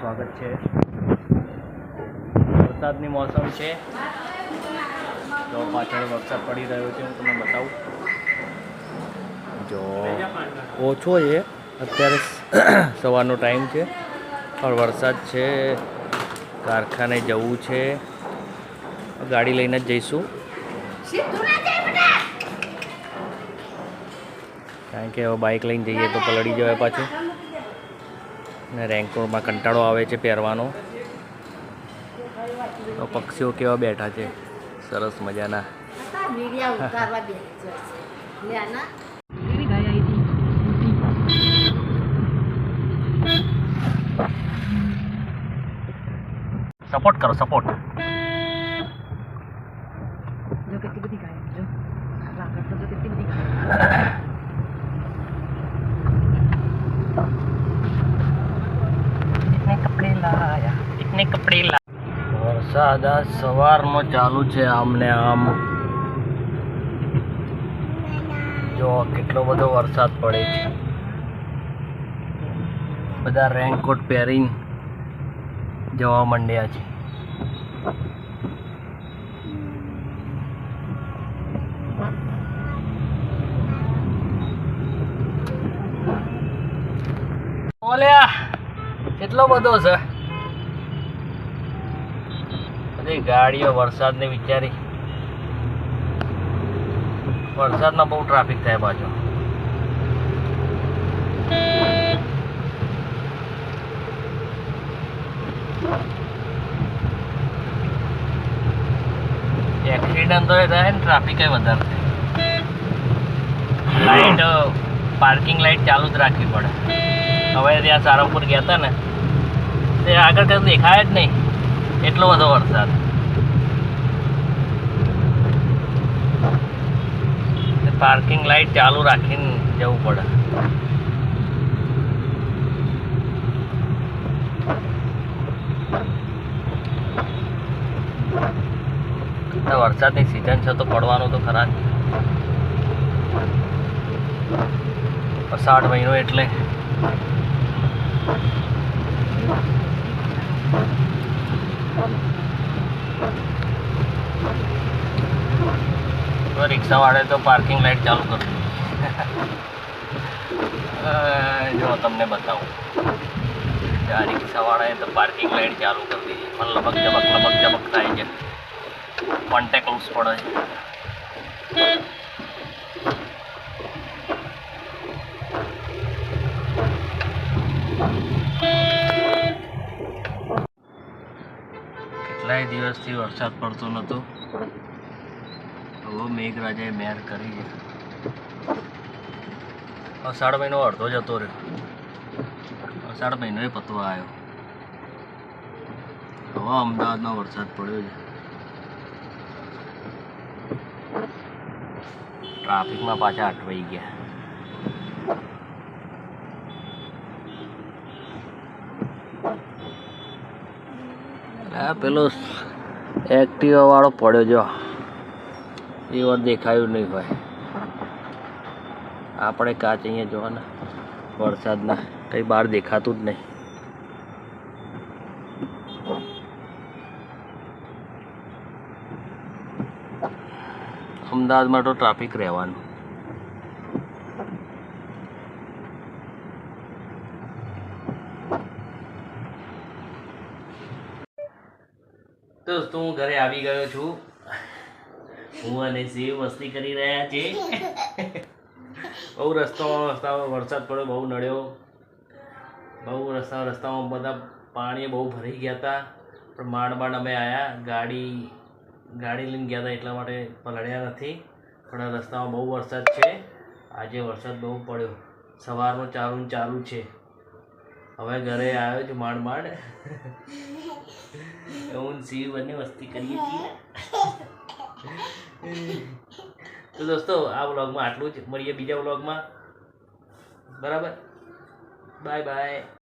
સ્વાગત છે. વરસાદની મોસમ છે. તો પાછળ વરસાદ પડી રહ્યો છે, હું તમને બતાવું. જો, ઓછો છે. અત્યારે સવારનો ટાઈમ છે. પણ વરસાદ છે. કારખાને જવું છે. ગાડી લઈને જ જઈશું. કારણ કે હવે બાઇક લઈને જઈએ તો પલળી જવાય પાછું. ને રેનકોટમાં કંટાળો આવે છે પહેરવાનો. તો પક્ષીઓ કેવા બેઠા છે? સરસ મજાના. સપોર્ટ કરો સપોર્ટ જો કેટલી બધી ગાય જો આગળ તો જો કેટલી બધી ગાય ઇતને કપડે લા. વરસાદ આ સવારનો ચાલુ છે આમને આમ. જો કેટલો બધો વરસાદ પડે છે. બધા રેનકોટ પહેરીને જવા માંડ્યા છે. ઓલ્યા, કેટલો બધો છે? બધી ગાડીઓ વરસાદને વિચારી. વરસાદમાં બહુ ટ્રાફિક થાય પાછો. એક્સિડન્ટ તો થાય ને ટ્રાફિક વધારે થાય. લાઈટ પાર્કિંગ લાઈટ ચાલુ જ રાખવી પડે. હવે ત્યાં સારંગપુર ગયા હતા ને, તે આગળ કશું દેખાય જ નહીં. એટલો બધો વરસાદ. પાર્કિંગ લાઈટ ચાલુ રાખીને જવું પડે. વરસાદની સિઝન છે તો પડવાનું તો ખરા જ. અષાઢ મહિનો એટલે. રિક્ષાવાળે તો પાર્કિંગ લાઈટ ચાલુ કરી જો તમને બતાવું. આ સવારે તો પાર્કિંગ લાઈટ ચાલુ કરી દીધી. પણ લબક જબક લબક જબક થાય છે. કોન્ટેક લૂસ પડે છે કેટલાય દિવસથી વરસાદ પડતો નહોતો. હવે મેઘરાજાએ મહેર કરી. છે અષાઢ મહિનો અડધો જતો રહ્યો. અષાઢ મહિનો પતવા આવ્યો. હવે અમદાવાદમાં વરસાદ પડ્યો છે. ટ્રાફિકમાં પાછા અટવાઈ ગયા. પેલો એક્ટિવા વાળો પડ્યો જો. એ વાર દેખાયું નહીં હોય. આપણે કાચ અહીંયા જોવાના. વરસાદના. કંઈ બહાર દેખાતું જ નહીં. અમદાવાદમાં તો ટ્રાફિક રહેવાનું. દોસ્તો, હું ઘરે આવી ગયો છું. હું અને શિવ મસ્તી કરી રહ્યા છે. બહુ રસ્તામાં રસ્તામાં વરસાદ પડ્યો બહુ નડ્યો. બહુ રસ્તા રસ્તામાં બધા પાણી બહુ ભરાઈ ગયા હતા. પણ માંડ માંડ અમે આવ્યા ગાડી ગાડી લઈને ગયા હતા એટલા માટે પલળ્યા નથી. પણ રસ્તામાં બહુ વરસાદ છે. આજે વરસાદ બહુ પડ્યો. સવારનો ચાલુ ચાલુ છે. હવે ઘરે આવ્યો છું માંડ માંડ. હું શિવ બંને મસ્તી કરીએ છીએ. તો દોસ્તો આ વ્લોગમાં આટલું જ. મળીએ બીજા વ્લોગમાં. બરાબર? Bye bye.